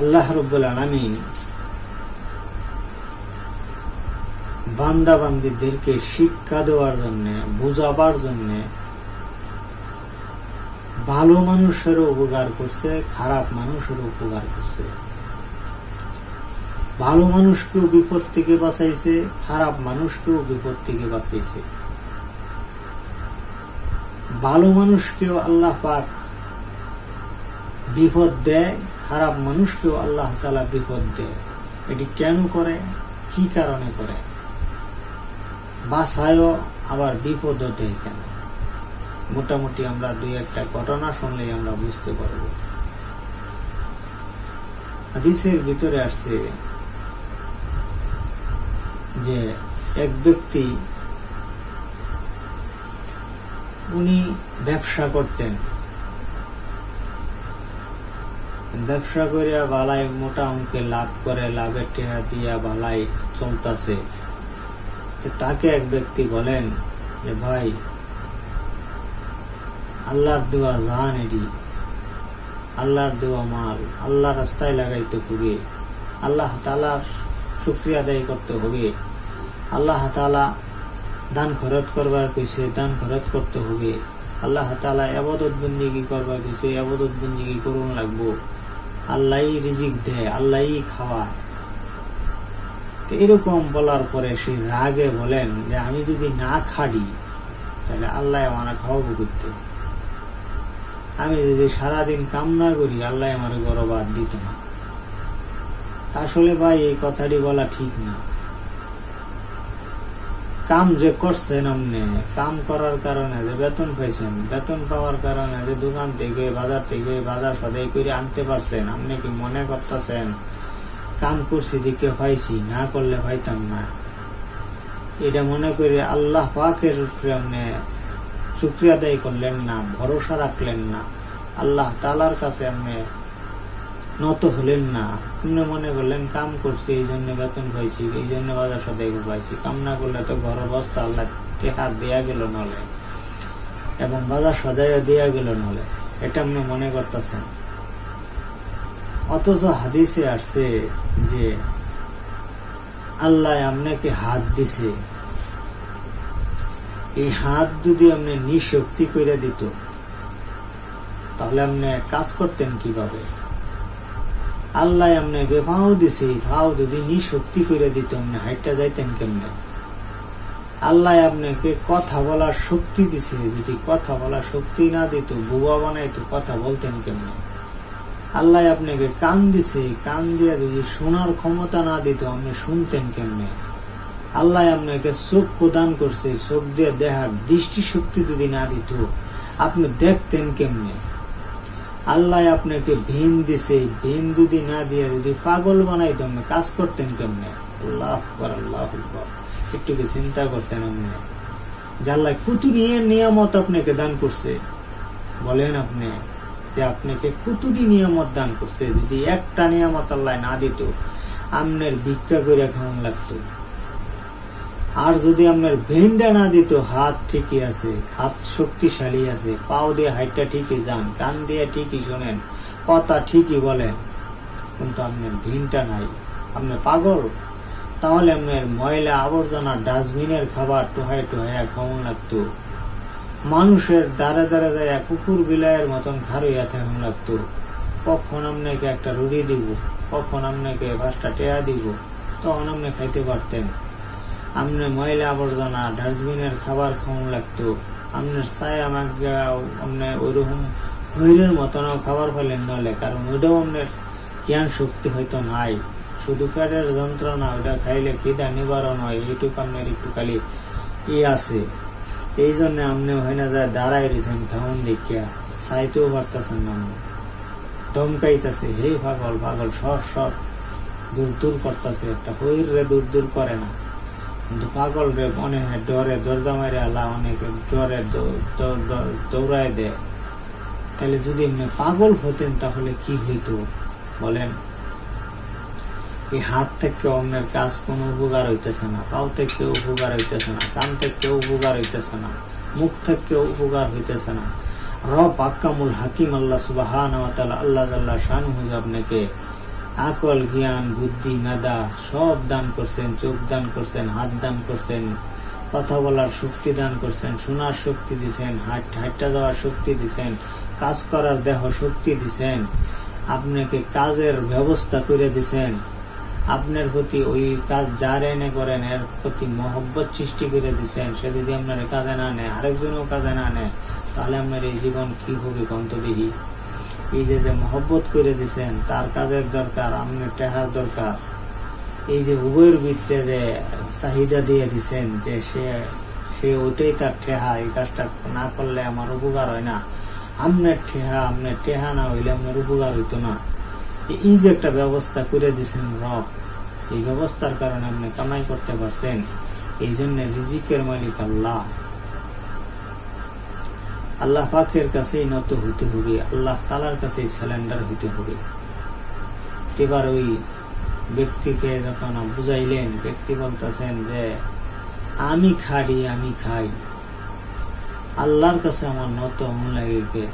আল্লাহ রব্বুল আলমিন বান্দা বান্দিদেরকে শিক্ষা দেওয়ার জন্য, বুঝাবার জন্য ভালো মানুষেরও উপকার করছে, খারাপ মানুষেরও উপকার করছে। ভালো মানুষকেও বিপদ থেকে বাঁচাইছে, খারাপ মানুষকেও বিপদ থেকে বাঁচাইছে। ভালো মানুষকেও আল্লাহ পাক বিপদ দেয় খারাপ মানুষকেও আল্লাহ তালা বিপদ দেয়। এটি কেন করে? কি কারণে করে? বাসায়ও আবার বিপদও দেয় কেন? মোটামুটি আমরা দুই একটা ঘটনা শুনলেই আমরা বুঝতে পারব। হাদিসের ভিতরে আসছে যে এক ব্যক্তি উনি ব্যবসা করতেন। ব্যবসা করিয়া বালাই মোটা অঙ্কে লাভ করে লাভের টেহা দিয়া বালাই চলতেছে। তাকে এক ব্যক্তি বলেন যে ভাই, আল্লাহর দেওয়া জাহান এটি। আল্লাহর দেওয়া মাল, আল্লাহ রাস্তায় লাগাইতে হবে। আল্লাহ তালার শুক্রিয়া আদায় করতে হবে। আল্লাহ তালা দান খরচ করবার কইছে, দান খরচ করতে হবে। আল্লাহ তালা আবাদত বন্দিগি করবার কইছে আবাদত বন্দিগি করুন লাগবো। আল্লাহ রিজিক দেয় আল্লাহ খাওয়ায় তো এরকম বলার পরে সে রাগে বলেন যে, আমি যদি না খাড়ি, তাহলে আল্লাহ আমার খাওয়াবো করতে। আমি যদি সারাদিন কাম না করি, আল্লাহ আমার গরবাদ দিত না। আসলে ভাই, এই কথাটি বলা ঠিক না। কাম যে করছেন আপনি, কাম করার কারণে যে বেতন পাইছেন, বেতন পাওয়ার কারণে যে দোকান থেকে, বাজার থেকে, বাজার সদাই করে আনতে পারছেন, আপনি কি মনে করতেছেন, কাম করছি দিকে পাইছি, না করলে পাইতাম না? এটা মনে করে আল্লাহ পাকের উপরে আপনি শুক্রিয়া আদায় করলেন না, ভরসা রাখলেন না। আল্লাহ তালার কাছে আপনি নত হলেন না। আপনি মনে করলেন, কাম করছি, এই জন্য বেতন পাইছি, এই জন্য বাজার সদাই পাইছি। কাম না করলে তো ঘর অবস্থা আল্লাহ টেহার দেয়া গেল নলে। এবং বাজার সদাইও দেয়া গেল নলে। এটা আপনি মনে করতেছেন? অথচ হাদিসে আসছে যে আল্লাহ আপনাকে হাত দিছে। এই হাত যদি আপনি নিঃশক্তি করে দিত, তাহলে আপনি কাজ করতেন কীভাবে? আল্লাহ আপনাকে ভাও দিছে ভাও যদি নিশক্তি করে দিত আপনি হাইটটা যাইতেন কেমনে? আল্লাহ আপনাকে কথা বলার শক্তি দিছে, যদি কথা বলার শক্তি না দিত বুবা বানাইতো, কথা বলতেন কেমনে? আল্লাহ আপনাকে কান দিছে, কান দিয়ে যদি শোনার ক্ষমতা না দিত আপনি শুনতেন কেমনে? আল্লাহ আপনাকে চোখ প্রদান করছে, চোখ দিয়ে দেহার দৃষ্টি শক্তি যদি না দিত, আপনি দেখতেন কেমনে? আল্লাহ আপনাকে ভিন দিছে ভিন যদি না দিয়ে যদি পাগল বানাইতো আপনি কাজ করতেন কেমনে? আল্লাহ আল্লাহ একটু কি চিন্তা করছেন আপনি? আল্লাহ কত নিয়ে নিয়ামত আপনাকে দান করছে। বলেন আপনি যে আপনাকে কতটি নিয়ামত দান করছে। যদি একটা নিয়ামত আল্লাহ না দিত, আমনের ভিক্ষা করে খাওয়ান লাগতো। আর যদি আপনার ভেন্ডা না দিত, হাত ঠিকই আছে, হাত শক্তিশালী আছে, পাও দিয়ে হাইটটা ঠিকই যান, কান দিয়ে ঠিকই শোনেন, কথা ঠিকই বলেন, কিন্তু আপনার ভিনটা নাই। আপনি পাগল? তাহলে আপনার ময়লা আবর্জনা ডাস্টবিনের খাবার টোহাই টোহাইয়া খাওয়ান লাগতো। মানুষের দ্বারে দ্বারে যায় কুকুর বিলাইয়ের মতন খারইয়া থাকুন লাগতো। কখন আপনাকে একটা রুটি দিব, কখন আপনাকে পাঁচটা টেয়া দিব, তখন আপনি খাইতে পারতেন। আপনি ময়লা আবর্জনা, ডাস্টবিনের খাবার খাওয়ান লাগতো। আপনার ছায়া মাগা আপনি ওইরকম হৈরের মতনও খাবার ফেলেন নলে, কারণ ওইটাও আপনার জ্ঞান শক্তি হয়তো নাই। শুধু পেটের যন্ত্রণা ওটা খাইলে খিদা নিবারণ হয়, এইটুকু আপনার একটু খালি ই আছে। এই জন্য আপনি হয় না যায় দাঁড়াই রয়েছেন কেমন দেখিয়া, চাইতেও পারতেছেন না আপনি ধমকাইতেছে হে পাগল পাগল, সর সর, দূর দূর করতেছে, একটা হইর দূর দূর করে না। পাগল রে হয় ডরে, দরজা মারে আল্লাহ অনেকে ডরে, দৌ- দৌ- দৌ- দৌড়ায় দেয় তাহলে যদি এমনি পাগল হতেন, তাহলে কি হইতো? বলেন, এই হাত থেকে অন্যের কাজ কোনো উপকার হইতেছে না, পাও থেকে উপকার হইতেছে না, কান থেকে উপকার হইতেছে না, মুখ থেকে উপকার হইতেছে না। রব আক্কামুল হাকিম, আল্লাহ সুবাহান আল্লাহ আল্লাহ শানু আপনাকে আকল, জ্ঞান, বুদ্ধি মেধা সব দান করছেন, চোখ দান করছেন, হাত দান করছেন, কথা বলার শক্তি দান করছেন, শোনার শক্তি দিছেন, হাট, হাঁটটা যাওয়ার শক্তি দিছেন, কাজ করার দেহ শক্তি দিছেন, আপনাকে কাজের ব্যবস্থা করে দিছেন। আপনার প্রতি ওই কাজ যার এনে করেন, এর প্রতি মহব্বত সৃষ্টি করে দিছেন। সে যদি আপনার কাজে না নেয়, আরেকজনও কাজে না নেয়, তাহলে আপনার এই জীবন কি হবে কন্ত দেখি এই যে যে মহব্বত করে দিছেন, তার কাজের দরকার আপনার টেহার দরকার। এই যে উভয়ের ভিতরে যে চাহিদা দিয়ে দিছেন যে সে সে ওইটাই তার ঠেহা এই কাজটা না করলে আমার উপকার হয় না। আপনার ঠেহা আপনার টেহা না হইলে আপনার উপকার হইতো না। এই যে একটা ব্যবস্থা করে দিছেন রব, এই ব্যবস্থার কারণে আপনি কামাই করতে পারছেন। এই জন্য রিজিকের মালিক আল্লাহ। আল্লাহ পাকের কাছেই নত হইতে হবে, আল্লাহ তালার কাছেই স্যালেন্ডার হইতে হবে। এবার ওই ব্যক্তিকে যখন বুঝাইলেন, ব্যক্তি বলতেছেন যে, আমি খাড়ি আমি খাই। আল্লাহর কাছে আমার নত মন লাগে।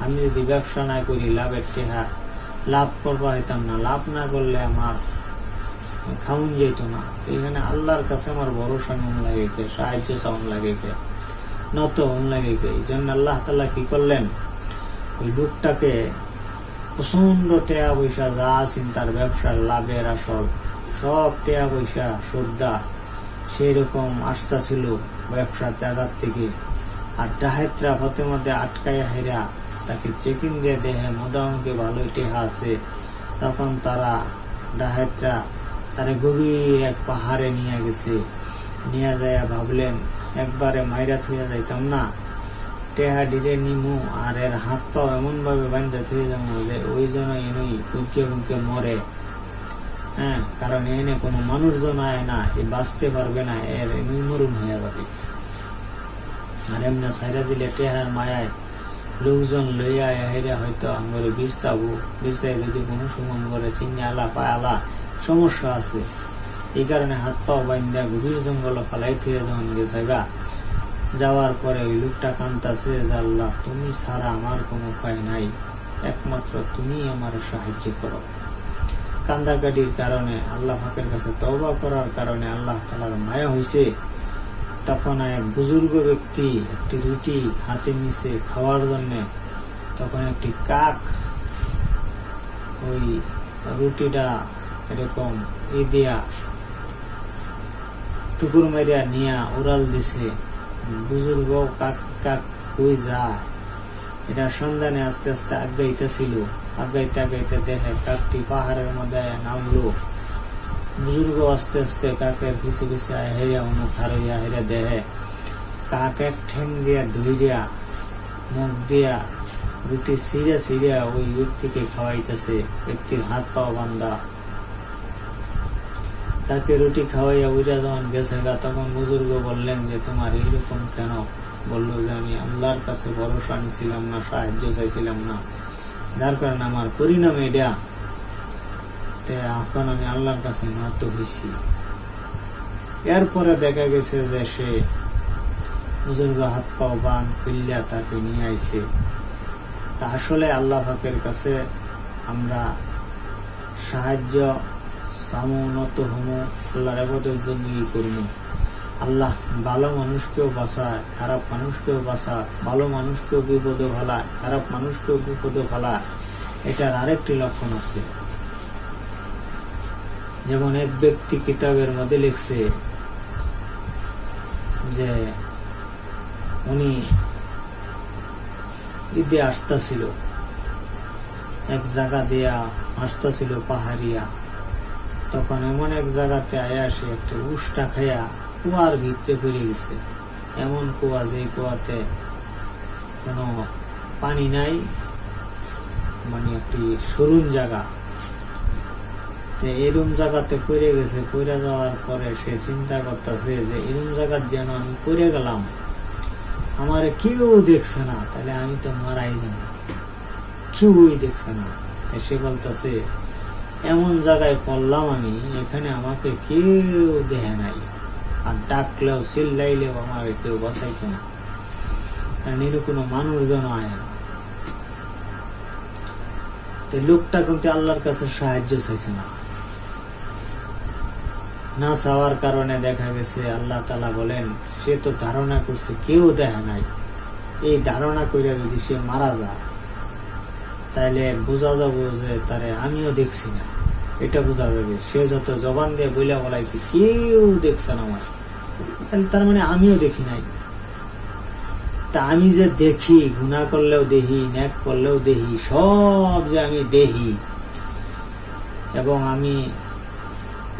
আমি যদি ব্যবসা না করি, লাভের টেহা লাভ করবা হইতাম না, লাভ না করলে আমার খাউন যেত না। তো এখানে আল্লাহর কাছে আমার ভরসা মন লাগে সাহায্য চাউন লাগে নত লাগে এই জন্য আল্লাহ তালা কি করলেন? ওই লোকটাকে প্রচণ্ড টেয়া পয়সা যা আছেন তার ব্যবসার লাভের আসল, সব টেয়া পয়সা শ্রদ্ধা সেই রকম আস্থা ছিল ব্যবসার জায়গার থেকে। আর ডাহেতরা হতে মধ্যে আটকাইয়া হেরা তাকে চেকিং দিয়ে দেহে মোটামুটি ভালোই টেহা আছে। তখন তারা ডাহেতরা তারে গভীর এক পাহাড়ে নিয়ে গেছে। নিয়ে যায় ভাবলেন একবারে মাইরা থইয়া যাইতাম না। টেহা ডিরে নিমু আর এর হাত পাও এমন ভাবে বান্ধা থয়ে যাব যে ওই জন্য এনেই কুঁকে কুঁকে মরে। হ্যাঁ কারণ এনে কোনো মানুষজন আয় না, এ বাঁচতে পারবে না, এর এমনি মরুন হয়ে যাবে। আর এমনি সাইরা দিলে টেহার মায়ায় লোকজন লইয়া হেরে হয়তো আঙ্গরে বিরসাবো বিরসাই যদি কোনো সময় করে চিনি আলা পায় আলা, সমস্যা আছে। এই কারণে হাত পাও বাইন্দা গভীর জঙ্গল ফালাই থুয়ে যখন গেছে গা যাওয়ার পরে ওই লোকটা কান্তাছে যে, আল্লাহ, তুমি ছাড়া আমার কোনো উপায় নাই। একমাত্র তুমি আমার সাহায্য করো। কান্দাকাটির কারণে, আল্লাহ ফাঁকের কাছে তওবা করার কারণে আল্লাহ তালার মায়া হয়েছে তখন এক বুজুর্গ ব্যক্তি একটি রুটি হাতে নিছে খাওয়ার জন্য। তখন একটি কাক ওই রুটিটা এরকম ই দিয়া টুকুর মারিয়া নিয়া উড়াল দিছে। বুজুর্গ কাক কাক কই যা। এটা সন্ধানে আস্তে আস্তে আগাইতেছিল। আগাইতে আগাইতে দেখে কাকটি পাহাড়ের মধ্যে নামলো। বুজুর্গ আস্তে আস্তে কাকের পিছে পিছে হেরিয়া অনুক হারাইয়া হেরে দেহে কাক এক ঠেং দিয়া ধুইয়া মুখ দিয়া রুটি ছিঁড়ে ছিঁড়ে ওই ব্যক্তিকে খাওয়াইতেছে। ব্যক্তির হাত পাও বান্ধা তাকে রুটি খাওয়াইয়া উইরা যখন গেছে গা তখন বুজুর্গ বললেন যে, তোমার এইরকম কেন? বলল যে, আমি আল্লাহর কাছে ভরসা নিছিলাম না, সাহায্য চাইছিলাম না। যার কারণে আমার পরিণাম এটা। এখন আমি আল্লাহর কাছে নত হয়েছি এরপরে দেখা গেছে যে, সে বুজুর্গ হাত পাও বান খুললিয়া তাকে নিয়ে আইছে। তা আসলে আল্লাহ পাকের কাছে আমরা সাহায্য হমো, আল্লাহর করব আল্লাহ ভালো মানুষকেও বাঁচায়, খারাপ মানুষকেও বাঁচায়, ভালো মানুষকেও বিপদে ভালায় খারাপ মানুষকেও বিপদে ভালায় এটার আরেকটি লক্ষণ আছে। যেমন এক ব্যক্তি কিতাবের মধ্যে লিখছে যে উনি ঈদে আসতেছিল, এক জায়গা দিয়া আসতেছিল পাহাড়িয়া। তখন এমন এক জায়গাতে আয়া সে একটা উষ্টা খাইয়া কুয়ার ভিতরে পড়ে গেছে। এমন কুয়া যে কুয়াতে কোনো পানি নাই মানে একটি সরুন জায়গা। তো এরম জায়গাতে পড়ে গেছে, পড়ে যাওয়ার পরে সে চিন্তা করতেছে যে এরম জায়গার যেন আমি পড়ে গেলাম। আমার কেউ দেখছে না, তাহলে আমি তো মারাই যাব। কেউই দেখছে না। সে বলতেছে এমন জায়গায় পড়লাম আমি, এখানে আমাকে কেউ দেখে নাই। আর ডাকলেও, চিল্লাইলেও আমাকে কেউ বাঁচাইতো না। কারণ এর কোনো মানুষজন আয় না। তো লোকটা কিন্তু আল্লাহর কাছে সাহায্য চাইছে না। না চাওয়ার কারণে দেখা গেছে, আল্লাহ তালা বলেন, সে তো ধারণা করছে, কেউ দেখা নাই। এই ধারণা করে যদি সে মারা যায় তাহলে বোঝা যাব যে তারে আমিও দেখছি না। এটা বোঝা যাবে। সে যত জবান দিয়ে বইলা বলাইছে, কেউ দেখছে না আমার তাহলে তার মানে আমিও দেখি নাই। তা আমি যে দেখি গুণা করলেও দেখি, ন্যাক করলেও দেখি, সব যে আমি দেখি, এবং আমি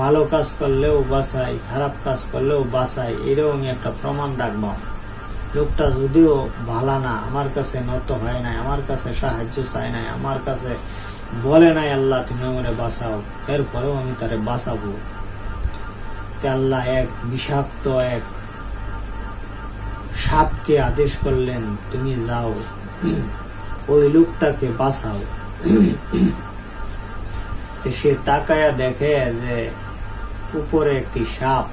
ভালো কাজ করলেও বাসাই খারাপ কাজ করলেও বাসাই আমি একটা প্রমাণ রাখব। লোকটা যদিও ভালা না, আমার কাছে নত হয় নাই, আমার কাছে সাহায্য চায় নাই, আমার কাছে বলে নাই, আল্লাহ, তুমি আমারে বাঁচাও। এরপরেও আমি তারে বাঁচাবো। আল্লাহ এক বিষাক্ত এক সাপকে আদেশ করলেন, তুমি যাও, ওই লোকটাকে বাঁচাও। সে তাকায়া দেখে যে উপরে একটি সাপ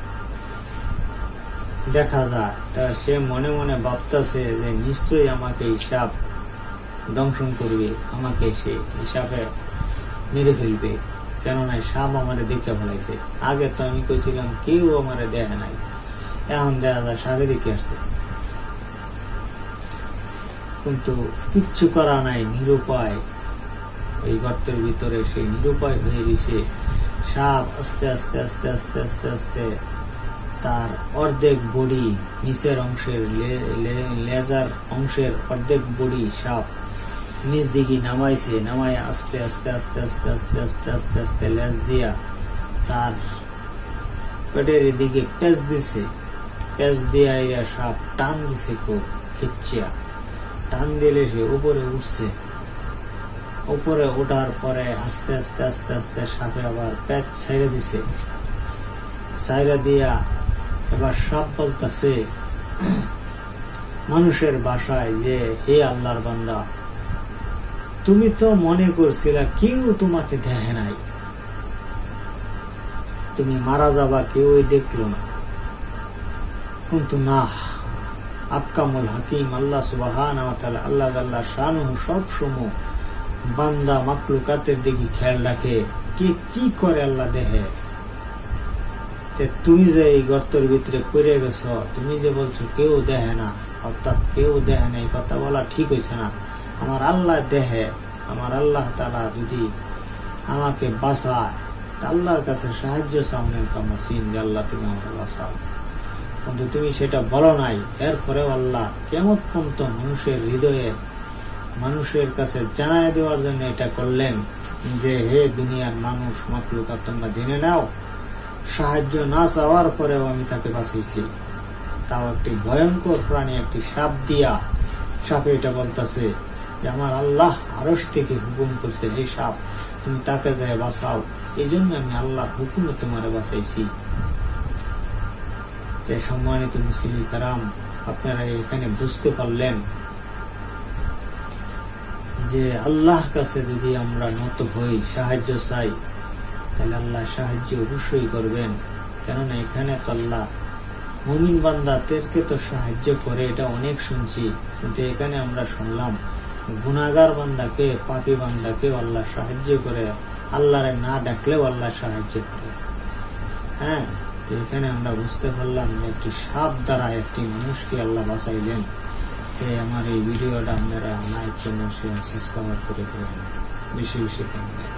দেখা যায়। তা সে মনে মনে ভাবতেছে যে নিশ্চয়ই আমাকে সাপ দংশন করবে, আমাকে সে সাপে মেরে ফেলবে। কেননা সাপ আমারে দেখে ফেলাইছে। আগে তো আমি কইছিলাম কেউ আমারে দেখে নাই। এখন দেখা যায় সাপে দেখে আসছে। কিন্তু কিচ্ছু করা নাই, নিরুপায়। ওই গর্তের ভিতরে সেই নিরুপায় হয়ে গেছে। সাপ আস্তে আস্তে আস্তে আস্তে আস্তে আস্তে তার অর্ধেক বডি নিচের অংশের লেজার অংশের অর্ধেক বডি সাপ নিচ দিকে নামাইছে নামাই আস্তে আস্তে আস্তে আস্তে আস্তে আস্তে আস্তে আস্তে লেজ দিয়া তার পেটের দিকে পেঁচ দিছে। পেঁচ দিয়া এরা সাপ টান দিছে খুব খিচ্চিয়া টান দিলে সে উপরে উঠছে। উপরে ওঠার পরে আস্তে আস্তে আস্তে আস্তে সাপে আবার পেট ছেড়ে দিছে। সাইরা দিয়া এবার সাপ বলতেছে, মানুষের বাসায় যে, হে আল্লাহর বান্দা, তুমি তো মনে করছিলা কেউ তোমাকে দেখে নাই। তুমি মারা যাবা কেউই দেখল না। কিন্তু না আকামুল হাকিম, আল্লাহ সুবাহান আল্লাহ আল্লাহ শানু সব সময় বান্দা মাকলুকাতের দিকে খেয়াল রাখে, কে কি করে আল্লাহ দেহে তে তুমি যে এই গর্তের ভিতরে পড়ে গেছ, তুমি যে বলছো কেউ দেহে না, অর্থাৎ কেউ দেহে না, এই কথা বলা ঠিক হয়েছে না। আমার আল্লাহ দেহে আমার আল্লাহ তালা যদি আমাকে বাঁচায় আল্লাহর কাছে সাহায্য সামনে মাসিন, যে আল্লাহ তুমি আমাকে বাঁচাও। কিন্তু তুমি সেটা বলো নাই, এরপরেও আল্লাহ কেমন পর্যন্ত মানুষের হৃদয়ে, মানুষের কাছে জানায় দেওয়ার জন্য এটা করলেন যে, হে দুনিয়ার মানুষ মাকলুকা তোমরা জেনে নাও সাহায্য না চাওয়ার পরেও আমি তাকে বাঁচিয়েছি তাও একটি ভয়ঙ্কর প্রাণী, একটি সাপ দিয়া। সাপে এটা বলতেছে যে, আমার আল্লাহ আরস থেকে হুকুম করছে, হে সাপ, তুমি তাকে যায় বাঁচাও। এই জন্য আমি আল্লাহর হুকুমে তোমার বাঁচাইছি। সম্মানিত মুসলিম কারাম, আপনারা এখানে বুঝতে পারলেন যে আল্লাহর কাছে যদি আমরা নত হই, সাহায্য চাই তাহলে আল্লাহ সাহায্য অবশ্যই করবেন। কেননা এখানে তো আল্লাহ মুমিন বান্দাদেরকে তো সাহায্য করে, এটা অনেক শুনছি। কিন্তু এখানে আমরা শুনলাম গুনাগার বান্দাকে, পাপি বান্দাকে আল্লাহ সাহায্য করে, আল্লাহরে না ডাকলেও আল্লাহ সাহায্য করে। হ্যাঁ তো এখানে আমরা বুঝতে পারলাম একটি সাপ দ্বারা একটি মানুষকে আল্লাহ বাঁচাইলেন। তাই আমার এই ভিডিওটা আপনারা লাইক করুন শেয়ার সাবস্ক্রাইব করে দেবেন। বেশি বেশি ধন্যবাদ।